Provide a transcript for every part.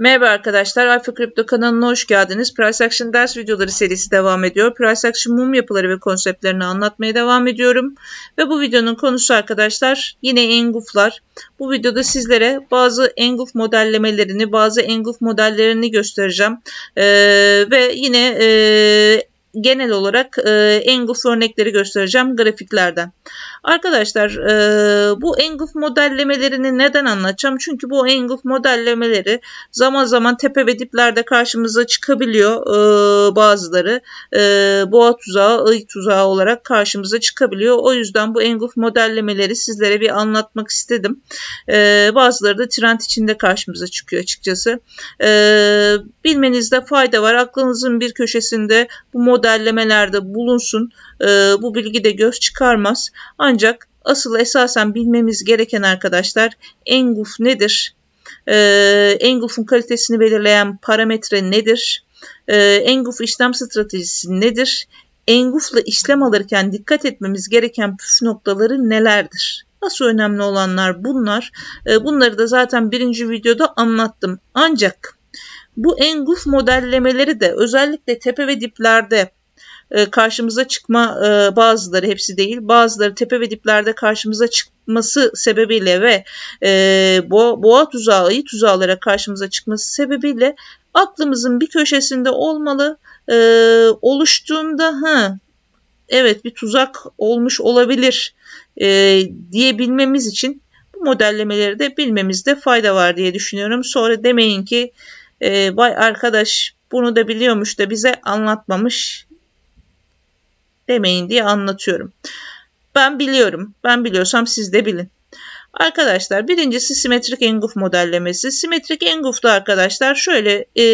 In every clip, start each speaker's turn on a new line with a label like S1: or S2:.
S1: Merhaba arkadaşlar, Alfa Kripto kanalına hoş geldiniz. Price Action ders videoları serisi devam ediyor. Price Action mum yapıları ve konseptlerini anlatmaya devam ediyorum. Ve bu videonun konusu arkadaşlar yine engulflar. Bu videoda sizlere bazı engulf modellemelerini, bazı engulf modellerini göstereceğim. Ee, ve yine e, genel olarak e, engulf örnekleri göstereceğim grafiklerden. Arkadaşlar e, bu engulf modellemelerini neden anlatacağım? Çünkü bu engulf modellemeleri zaman zaman tepe ve diplerde karşımıza çıkabiliyor e, bazıları. E, boğa tuzağı, ıy tuzağı olarak karşımıza çıkabiliyor. O yüzden bu engulf modellemeleri sizlere bir anlatmak istedim. E, bazıları da trend içinde karşımıza çıkıyor açıkçası. E, bilmenizde fayda var. Aklınızın bir köşesinde bu modellemelerde bulunsun. E, bu bilgi de göz çıkarmaz. Ancak asıl esasen bilmemiz gereken arkadaşlar engulf nedir? E, engulf'un kalitesini belirleyen parametre nedir? E, engulf işlem stratejisi nedir? Engulf'la işlem alırken dikkat etmemiz gereken püf noktaları nelerdir? Nasıl önemli olanlar bunlar. E, bunları da zaten birinci videoda anlattım. Ancak bu engulf modellemeleri de özellikle tepe ve diplerde karşımıza çıkma e, bazıları hepsi değil bazıları tepe ve diplerde karşımıza çıkması sebebiyle ve e, boğa, boğa tuzağı ayı tuzağlara karşımıza çıkması sebebiyle aklımızın bir köşesinde olmalı oluştuğunda ha evet bir tuzak olmuş olabilir diyebilmemiz için bu modellemeleri de bilmemizde fayda var diye düşünüyorum. Sonra demeyin ki vay arkadaş bunu da biliyormuş da bize anlatmamış demeyin diye anlatıyorum. Ben biliyorum. Ben biliyorsam siz de bilin. Arkadaşlar birincisi simetrik engulf modellemesi. Simetrik engulf'ta arkadaşlar şöyle e,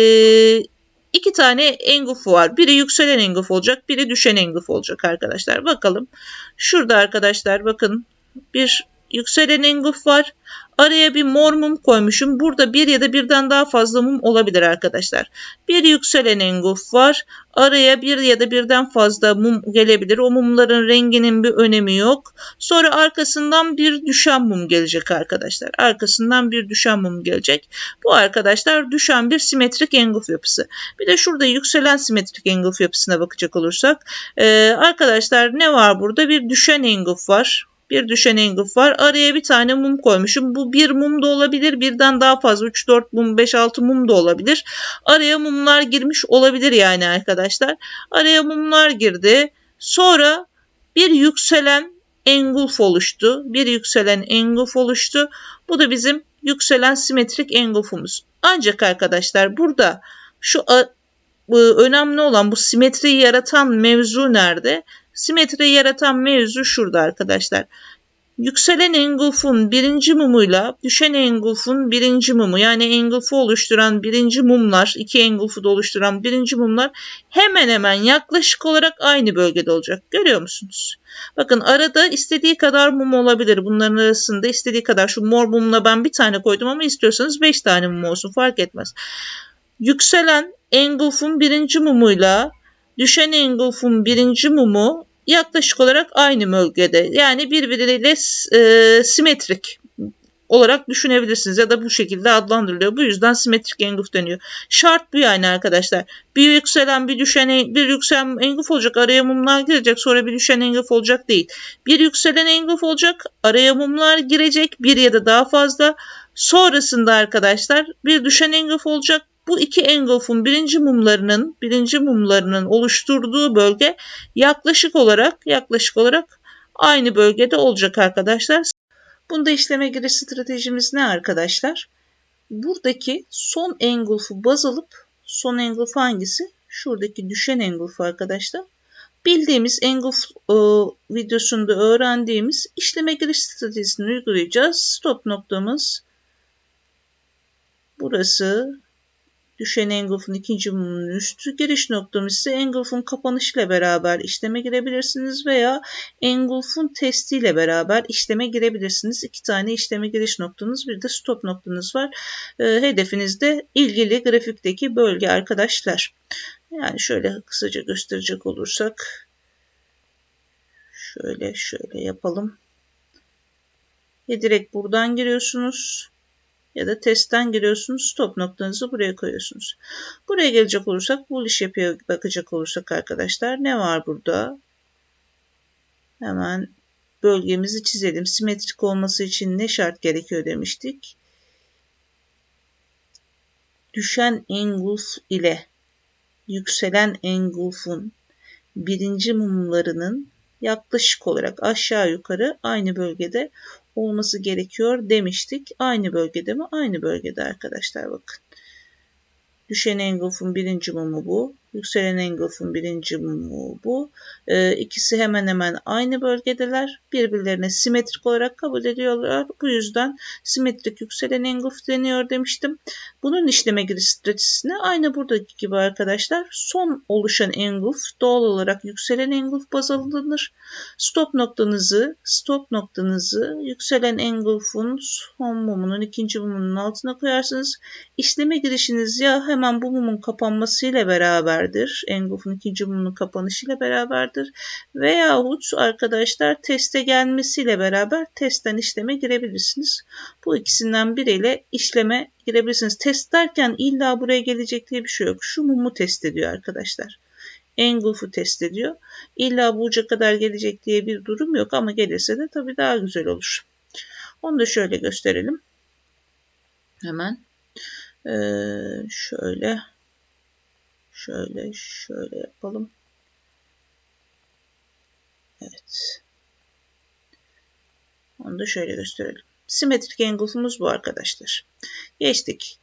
S1: iki tane engulf var. Biri yükselen engulf olacak, biri düşen engulf olacak arkadaşlar. Bakalım. Şurada arkadaşlar bakın bir yükselen engulf var. Araya bir mor mum koymuşum. Burada bir ya da birden daha fazla mum olabilir arkadaşlar. Bir yükselen engulf var. Araya bir ya da birden fazla mum gelebilir. O mumların renginin bir önemi yok. Sonra arkasından bir düşen mum gelecek arkadaşlar. Arkasından bir düşen mum gelecek. Bu arkadaşlar düşen bir simetrik engulf yapısı. Bir de şurada yükselen simetrik engulf yapısına bakacak olursak. Ee, arkadaşlar ne var burada? Bir düşen engulf var bir düşen engulf var. Araya bir tane mum koymuşum. Bu bir mum da olabilir. Birden daha fazla 3-4 mum 5-6 mum da olabilir. Araya mumlar girmiş olabilir yani arkadaşlar. Araya mumlar girdi. Sonra bir yükselen engulf oluştu. Bir yükselen engulf oluştu. Bu da bizim yükselen simetrik engulfumuz. Ancak arkadaşlar burada şu önemli olan bu simetriyi yaratan mevzu nerede? Simetri yaratan mevzu şurada arkadaşlar. Yükselen engulfun birinci mumuyla düşen engulfun birinci mumu yani engulfu oluşturan birinci mumlar, iki engulfu da oluşturan birinci mumlar hemen hemen yaklaşık olarak aynı bölgede olacak. Görüyor musunuz? Bakın arada istediği kadar mum olabilir. Bunların arasında istediği kadar şu mor mumla ben bir tane koydum ama istiyorsanız beş tane mum olsun fark etmez. Yükselen engulfun birinci mumuyla düşen engulfun birinci mumu yaklaşık olarak aynı bölgede. Yani birbiriyle e, simetrik olarak düşünebilirsiniz ya da bu şekilde adlandırılıyor. Bu yüzden simetrik engulf deniyor. Şart bu yani arkadaşlar. Bir yükselen bir düşen bir yükselen engulf olacak araya mumlar girecek sonra bir düşen engulf olacak değil. Bir yükselen engulf olacak araya mumlar girecek bir ya da daha fazla. Sonrasında arkadaşlar bir düşen engulf olacak bu iki engulf'un birinci mumlarının birinci mumlarının oluşturduğu bölge yaklaşık olarak yaklaşık olarak aynı bölgede olacak arkadaşlar. Bunda işleme giriş stratejimiz ne arkadaşlar? Buradaki son engulf'u baz alıp son engulf hangisi? Şuradaki düşen engulf arkadaşlar. Bildiğimiz engulf e, videosunda öğrendiğimiz işleme giriş stratejisini uygulayacağız. Stop noktamız burası Düşen engulf'un ikinci mumunun üstü giriş noktamız ise engulf'un kapanışıyla beraber işleme girebilirsiniz veya engulf'un testiyle beraber işleme girebilirsiniz. İki tane işleme giriş noktanız bir de stop noktanız var. E, hedefiniz de ilgili grafikteki bölge arkadaşlar. Yani şöyle kısaca gösterecek olursak şöyle şöyle yapalım. Ve direkt buradan giriyorsunuz. Ya da testten giriyorsunuz. Stop noktanızı buraya koyuyorsunuz. Buraya gelecek olursak bu iş yapıya bakacak olursak arkadaşlar ne var burada? Hemen bölgemizi çizelim. Simetrik olması için ne şart gerekiyor demiştik. Düşen engulf ile yükselen engulfun birinci mumlarının yaklaşık olarak aşağı yukarı aynı bölgede olması gerekiyor demiştik. Aynı bölgede mi? Aynı bölgede arkadaşlar bakın. Düşen engulfun birinci mumu bu. Yükselen engulfun birinci mumu bu. Ee, ikisi hemen hemen aynı bölgedeler. Birbirlerine simetrik olarak kabul ediyorlar. Bu yüzden simetrik yükselen engulf deniyor demiştim. Bunun işleme giriş stratejisine aynı buradaki gibi arkadaşlar. Son oluşan engulf doğal olarak yükselen engulf baz alınır. Stop noktanızı, stop noktanızı yükselen engulfun son mumunun ikinci mumunun altına koyarsınız. İşleme girişiniz ya hemen bu mumun kapanmasıyla beraberdir. Engulf'un ikinci mumunun kapanışıyla beraberdir. Veyahut arkadaşlar teste gelmesiyle beraber testten işleme girebilirsiniz. Bu ikisinden biriyle işleme girebilirsiniz. Test derken illa buraya gelecek diye bir şey yok. Şu mumu test ediyor arkadaşlar. Engulf'u test ediyor. İlla bu uca kadar gelecek diye bir durum yok ama gelirse de tabii daha güzel olur. Onu da şöyle gösterelim. Hemen. Ee, şöyle şöyle şöyle yapalım. Evet. Onu da şöyle gösterelim. Simetrik engulfumuz bu arkadaşlar. Geçtik.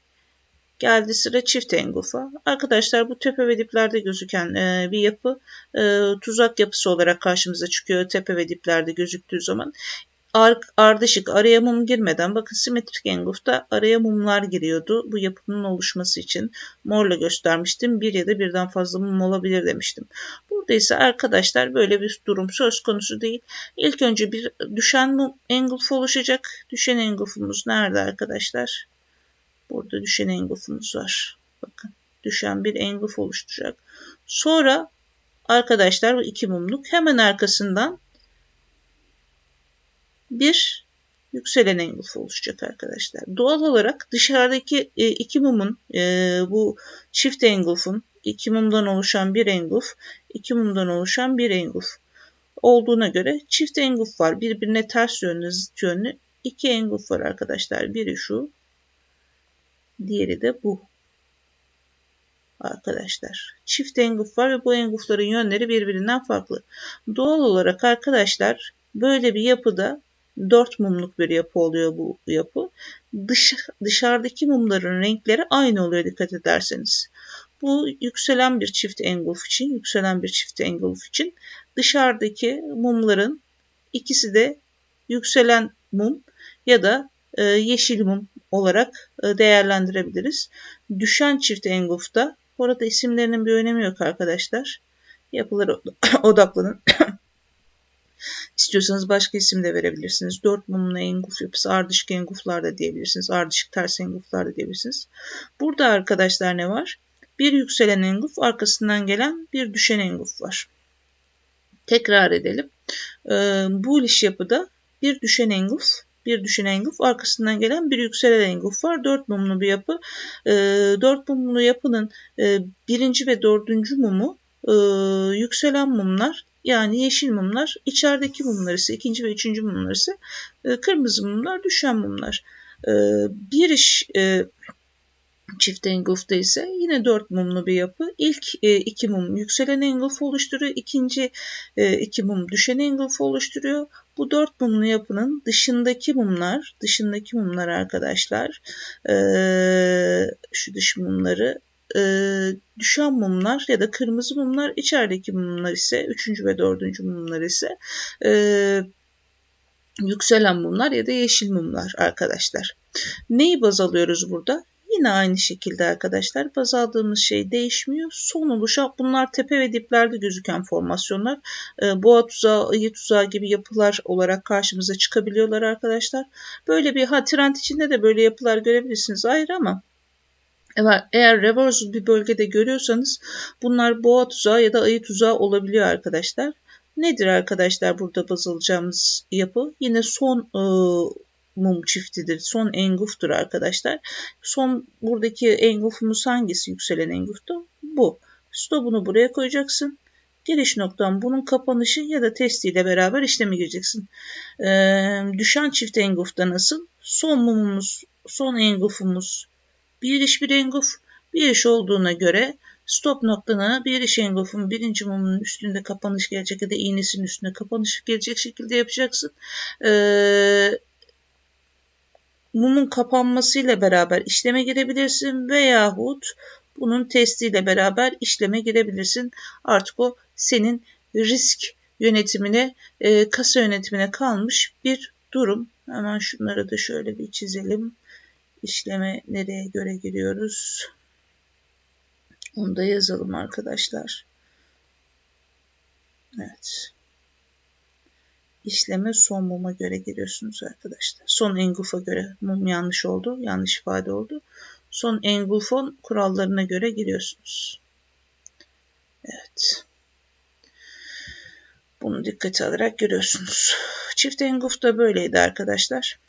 S1: Geldi sıra çift engulfa. Arkadaşlar bu tepe ve diplerde gözüken e, bir yapı e, tuzak yapısı olarak karşımıza çıkıyor tepe ve diplerde gözüktüğü zaman ar ardışık araya mum girmeden bakın simetrik engulfta araya mumlar giriyordu. Bu yapının oluşması için morla göstermiştim. Bir ya da birden fazla mum olabilir demiştim. Burada ise arkadaşlar böyle bir durum söz konusu değil. İlk önce bir düşen mum engulf oluşacak. Düşen engulfumuz nerede arkadaşlar? Burada düşen engulfumuz var. Bakın düşen bir engulf oluşturacak. Sonra arkadaşlar bu iki mumluk hemen arkasından bir yükselen engulf oluşacak arkadaşlar. Doğal olarak dışarıdaki e, iki mumun e, bu çift engulfun iki mumdan oluşan bir engulf, iki mumdan oluşan bir engulf olduğuna göre çift engulf var. Birbirine ters yönlü, zıt yönlü iki engulf var arkadaşlar. Biri şu, diğeri de bu. Arkadaşlar çift engulf var ve bu engulfların yönleri birbirinden farklı. Doğal olarak arkadaşlar böyle bir yapıda dört mumluk bir yapı oluyor bu yapı. Dış, dışarıdaki mumların renkleri aynı oluyor dikkat ederseniz. Bu yükselen bir çift engulf için, yükselen bir çift engulf için dışarıdaki mumların ikisi de yükselen mum ya da e, yeşil mum olarak e, değerlendirebiliriz. Düşen çift engulfta, orada isimlerinin bir önemi yok arkadaşlar. Yapılara odaklanın. İstiyorsanız başka isim de verebilirsiniz. Dört mumlu enguf yapısı ardışık enguflar da diyebilirsiniz. Ardışık ters enguflar da diyebilirsiniz. Burada arkadaşlar ne var? Bir yükselen enguf arkasından gelen bir düşen enguf var. Tekrar edelim. Ee, bu iş yapıda bir düşen enguf bir düşen enguf arkasından gelen bir yükselen enguf var. Dört mumlu bir yapı. E, dört mumlu yapının e, birinci ve dördüncü mumu e, yükselen mumlar yani yeşil mumlar, içerideki mumlar ise ikinci ve üçüncü mumlar ise e, kırmızı mumlar, düşen mumlar. E, bir iş e, çift engulf'ta ise yine dört mumlu bir yapı. İlk e, iki mum yükselen engulf oluşturuyor. ikinci e, iki mum düşen engulf oluşturuyor. Bu dört mumlu yapının dışındaki mumlar, dışındaki mumlar arkadaşlar, e, şu dış mumları e, düşen mumlar ya da kırmızı mumlar, içerideki mumlar ise, üçüncü ve dördüncü mumlar ise e, yükselen mumlar ya da yeşil mumlar arkadaşlar. Neyi baz alıyoruz burada? Yine aynı şekilde arkadaşlar baz aldığımız şey değişmiyor. Son oluşan bunlar tepe ve diplerde gözüken formasyonlar. E, boğa tuzağı, ayı tuzağı gibi yapılar olarak karşımıza çıkabiliyorlar arkadaşlar. Böyle bir ha trend içinde de böyle yapılar görebilirsiniz ayrı ama eğer reverse bir bölgede görüyorsanız bunlar boğa tuzağı ya da ayı tuzağı olabiliyor arkadaşlar. Nedir arkadaşlar burada baz alacağımız yapı? Yine son e, mum çiftidir. Son enguftur arkadaşlar. Son buradaki engufumuz hangisi yükselen enguftu? Bu. Stopunu buraya koyacaksın. Giriş noktan bunun kapanışı ya da testiyle beraber işleme gireceksin. Ee, düşen çift engufta nasıl? Son mumumuz, son engufumuz bir iş bir enguf. Bir iş olduğuna göre stop noktana bir iş engufun birinci mumunun üstünde kapanış gelecek ya da iğnesinin üstünde kapanış gelecek şekilde yapacaksın. Ee, mumun kapanmasıyla beraber işleme girebilirsin veyahut bunun testiyle beraber işleme girebilirsin. Artık o senin risk yönetimine, e, kasa yönetimine kalmış bir durum. Hemen şunları da şöyle bir çizelim. İşleme nereye göre giriyoruz? Onu da yazalım arkadaşlar. Evet. İşleme son muma göre giriyorsunuz arkadaşlar. Son engufa göre mum yanlış oldu. Yanlış ifade oldu. Son engulfon kurallarına göre giriyorsunuz. Evet. Bunu dikkate alarak görüyorsunuz. Çift engulf da böyleydi arkadaşlar.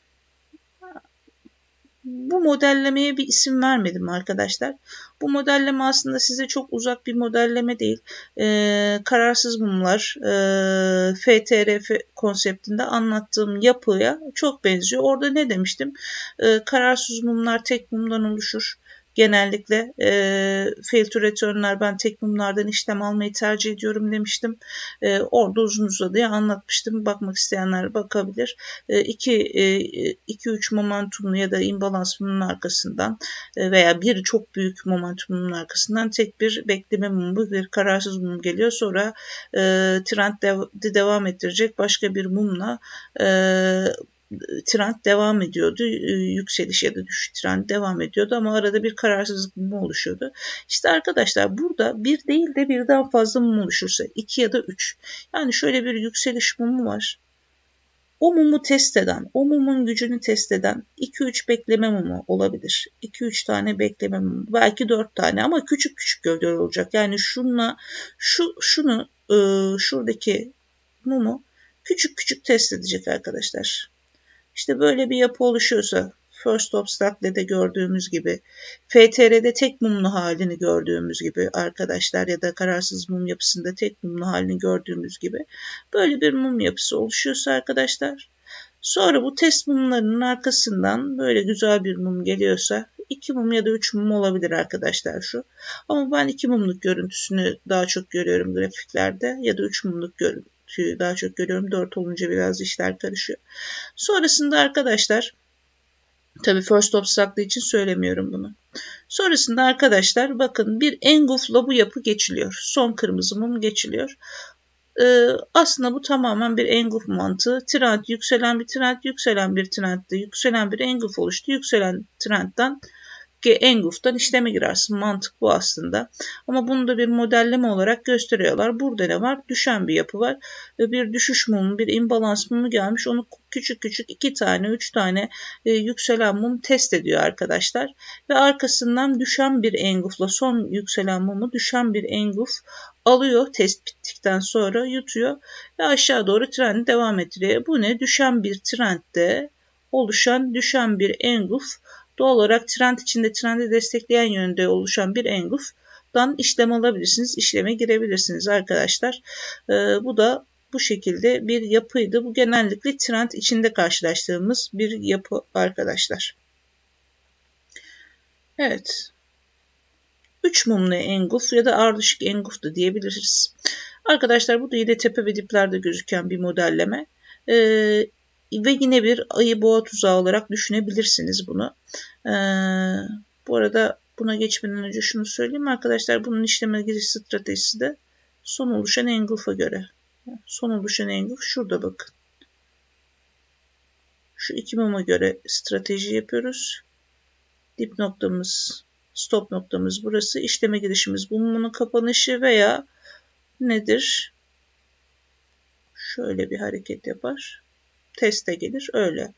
S1: Bu modellemeye bir isim vermedim arkadaşlar. Bu modelleme aslında size çok uzak bir modelleme değil. Ee, kararsız mumlar e, FTRF konseptinde anlattığım yapıya çok benziyor. Orada ne demiştim? Ee, kararsız mumlar tek mumdan oluşur genellikle e, fail to return'lar ben tek mumlardan işlem almayı tercih ediyorum demiştim. E, orada uzun uzadıya anlatmıştım. Bakmak isteyenler bakabilir. 2 e, 2 3 e, momentumlu ya da imbalans mumun arkasından e, veya bir çok büyük momentumun arkasından tek bir bekleme mumu, bir kararsız mum geliyor. Sonra e, trend dev- devam ettirecek başka bir mumla e, trend devam ediyordu. Ee, yükseliş ya da düşüş trend devam ediyordu ama arada bir kararsızlık mum oluşuyordu. İşte arkadaşlar burada bir değil de birden fazla mum oluşursa iki ya da üç. Yani şöyle bir yükseliş mumu var. O mumu test eden, o mumun gücünü test eden 2-3 bekleme mumu olabilir. 2-3 tane bekleme mumu, belki 4 tane ama küçük küçük gövdeler olacak. Yani şunla şu şunu e, şuradaki mumu küçük küçük test edecek arkadaşlar. İşte böyle bir yapı oluşuyorsa First Obstacle'de gördüğümüz gibi, FTR'de tek mumlu halini gördüğümüz gibi arkadaşlar ya da kararsız mum yapısında tek mumlu halini gördüğümüz gibi böyle bir mum yapısı oluşuyorsa arkadaşlar sonra bu test mumlarının arkasından böyle güzel bir mum geliyorsa iki mum ya da üç mum olabilir arkadaşlar şu. Ama ben iki mumluk görüntüsünü daha çok görüyorum grafiklerde ya da üç mumluk görüntü daha çok görüyorum. 4 olunca biraz işler karışıyor. Sonrasında arkadaşlar tabi first obstacle için söylemiyorum bunu. Sonrasında arkadaşlar bakın bir engulf'la bu yapı geçiliyor. Son kırmızı mum geçiliyor. Ee, aslında bu tamamen bir engulf mantığı. Trend yükselen bir trend, yükselen bir trendde yükselen bir engulf oluştu. Yükselen trendden Engulf'tan işleme girersin. Mantık bu aslında. Ama bunu da bir modelleme olarak gösteriyorlar. Burada ne var? Düşen bir yapı var. Bir düşüş mumu, bir imbalans mumu gelmiş. Onu küçük küçük iki tane, üç tane e, yükselen mum test ediyor arkadaşlar. Ve arkasından düşen bir engulfla son yükselen mumu düşen bir engulf alıyor test bittikten sonra yutuyor ve aşağı doğru trendi devam ettiriyor. Bu ne? Düşen bir trendde oluşan düşen bir engulf Doğal olarak trend içinde trendi destekleyen yönde oluşan bir engulf'dan işlem alabilirsiniz. işleme girebilirsiniz arkadaşlar. Ee, bu da bu şekilde bir yapıydı. Bu genellikle trend içinde karşılaştığımız bir yapı arkadaşlar. Evet. 3 mumlu engulf ya da ardışık engulf da diyebiliriz. Arkadaşlar bu da yine tepe ve diplerde gözüken bir modelleme. Ee, ve yine bir ayı boğa tuzağı olarak düşünebilirsiniz bunu. Ee, bu arada buna geçmeden önce şunu söyleyeyim arkadaşlar. Bunun işleme giriş stratejisi de son oluşan engulf'a göre. Son oluşan engulf şurada bakın. Şu iki muma göre strateji yapıyoruz. Dip noktamız, stop noktamız burası. İşleme girişimiz bu mumun kapanışı veya nedir? Şöyle bir hareket yapar teste gelir öyle.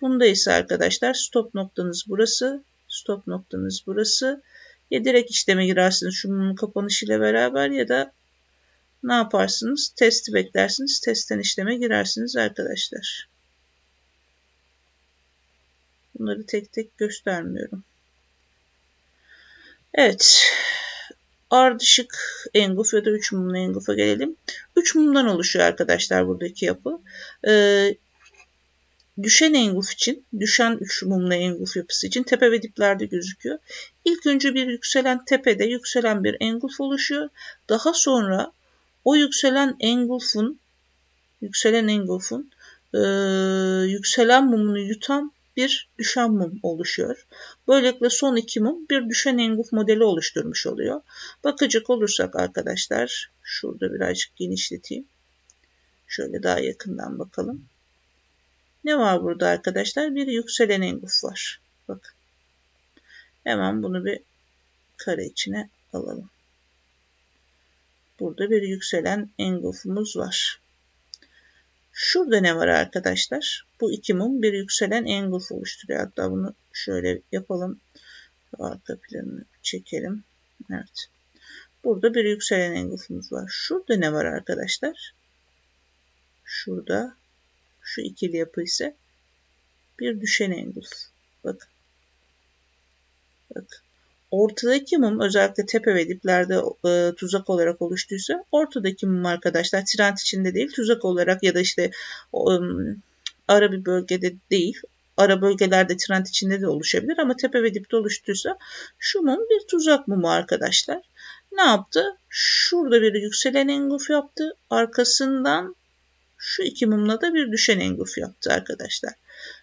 S1: Bunda ise arkadaşlar stop noktanız burası. Stop noktanız burası. Ya direkt işleme girersiniz şunun kapanışıyla beraber ya da ne yaparsınız? Testi beklersiniz. Testten işleme girersiniz arkadaşlar. Bunları tek tek göstermiyorum. Evet. Ardışık enguf ya da üç mumlu engufa gelelim. Üç mumdan oluşuyor arkadaşlar buradaki yapı. Ee, düşen enguf için, düşen üç mumlu enguf yapısı için tepe ve diplerde gözüküyor. İlk önce bir yükselen tepede yükselen bir enguf oluşuyor. Daha sonra o yükselen engulfun yükselen engulfun e, yükselen mumunu yutan bir düşen mum oluşuyor. Böylelikle son iki mum bir düşen engulf modeli oluşturmuş oluyor. Bakacak olursak arkadaşlar şurada birazcık genişleteyim. Şöyle daha yakından bakalım. Ne var burada arkadaşlar? Bir yükselen engulf var. Bakın. Hemen bunu bir kare içine alalım. Burada bir yükselen engulfumuz var. Şurada ne var arkadaşlar? Bu iki mum bir yükselen engulf oluşturuyor. Hatta bunu şöyle yapalım. Arka planını çekelim. Evet. Burada bir yükselen engulfumuz var. Şurada ne var arkadaşlar? Şurada şu ikili yapı ise bir düşen engulf. Bakın. Bakın ortadaki mum özellikle tepe ve diplerde e, tuzak olarak oluştuysa ortadaki mum arkadaşlar trend içinde değil tuzak olarak ya da işte e, ara bir bölgede değil ara bölgelerde trend içinde de oluşabilir ama tepe ve dipte oluştuysa şu mum bir tuzak mumu arkadaşlar. Ne yaptı? Şurada bir yükselen enguf yaptı. Arkasından şu iki mumla da bir düşen enguf yaptı arkadaşlar.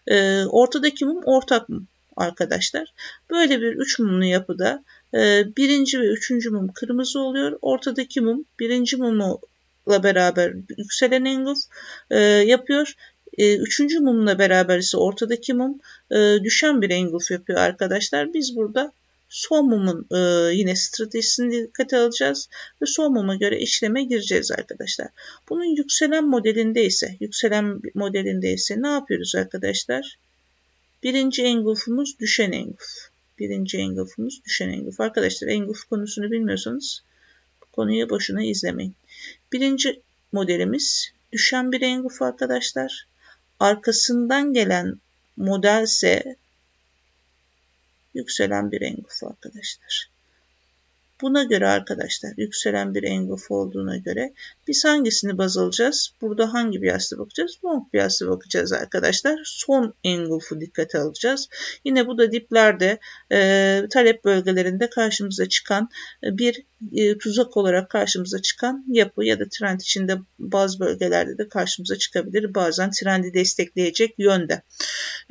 S1: Ee, ortadaki mum ortak mum arkadaşlar. Böyle bir üç mumlu yapıda e, birinci ve üçüncü mum kırmızı oluyor. Ortadaki mum birinci mumla beraber yükselen enguf e, yapıyor. E, üçüncü mumla beraber ise ortadaki mum düşen bir engulf yapıyor arkadaşlar. Biz burada son mumun yine stratejisini dikkate alacağız ve son muma göre işleme gireceğiz arkadaşlar. Bunun yükselen modelinde ise yükselen modelinde ise ne yapıyoruz arkadaşlar? Birinci engulfumuz düşen engulf. Birinci engulfumuz düşen engulf. Arkadaşlar engulf konusunu bilmiyorsanız bu konuyu boşuna izlemeyin. Birinci modelimiz düşen bir engulf arkadaşlar. Arkasından gelen modelse yükselen bir engulf arkadaşlar. Buna göre arkadaşlar yükselen bir engulf olduğuna göre biz hangisini baz alacağız? Burada hangi bias'ta bakacağız? Long bias'ta bakacağız arkadaşlar. Son engulf'u dikkate alacağız. Yine bu da diplerde e, talep bölgelerinde karşımıza çıkan e, bir e, tuzak olarak karşımıza çıkan yapı ya da trend içinde bazı bölgelerde de karşımıza çıkabilir. Bazen trendi destekleyecek yönde.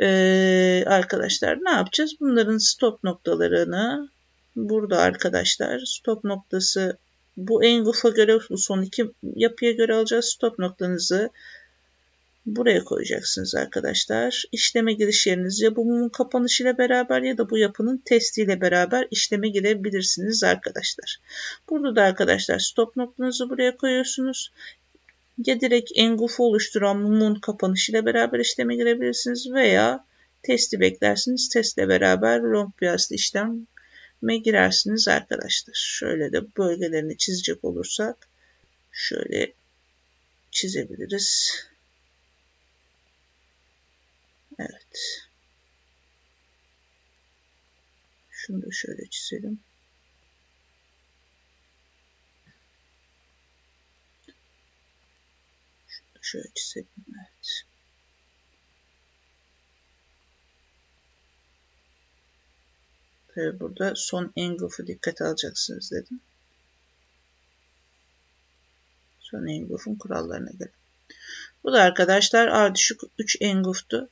S1: E, arkadaşlar ne yapacağız? Bunların stop noktalarını burada arkadaşlar stop noktası bu engulf'a göre bu son iki yapıya göre alacağız. Stop noktanızı buraya koyacaksınız arkadaşlar. İşleme giriş yeriniz ya bu mumun kapanışıyla beraber ya da bu yapının testiyle beraber işleme girebilirsiniz arkadaşlar. Burada da arkadaşlar stop noktanızı buraya koyuyorsunuz. Ya direkt engulf'u oluşturan mumun kapanışıyla beraber işleme girebilirsiniz veya testi beklersiniz. Testle beraber long biaslı işlem me girersiniz arkadaşlar. Şöyle de bölgelerini çizecek olursak şöyle çizebiliriz. Evet. Şunu da şöyle çizelim. Şunu şöyle çizelim. Evet. Tabi burada son engulf'u dikkate alacaksınız dedim. Son engulf'un kurallarına göre. Bu da arkadaşlar ardışık 3 engulf'tu.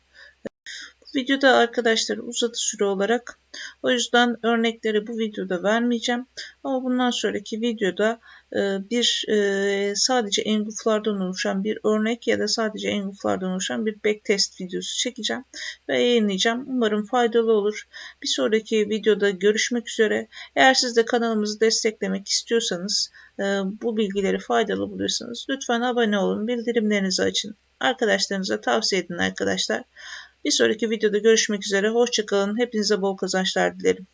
S1: Videoda arkadaşlar uzadı süre olarak o yüzden örnekleri bu videoda vermeyeceğim. Ama bundan sonraki videoda e, bir e, sadece engulflardan oluşan bir örnek ya da sadece engulflardan oluşan bir backtest videosu çekeceğim ve yayınlayacağım. Umarım faydalı olur. Bir sonraki videoda görüşmek üzere. Eğer siz de kanalımızı desteklemek istiyorsanız e, bu bilgileri faydalı buluyorsanız lütfen abone olun, bildirimlerinizi açın. Arkadaşlarınıza tavsiye edin arkadaşlar. Bir sonraki videoda görüşmek üzere. Hoşçakalın. Hepinize bol kazançlar dilerim.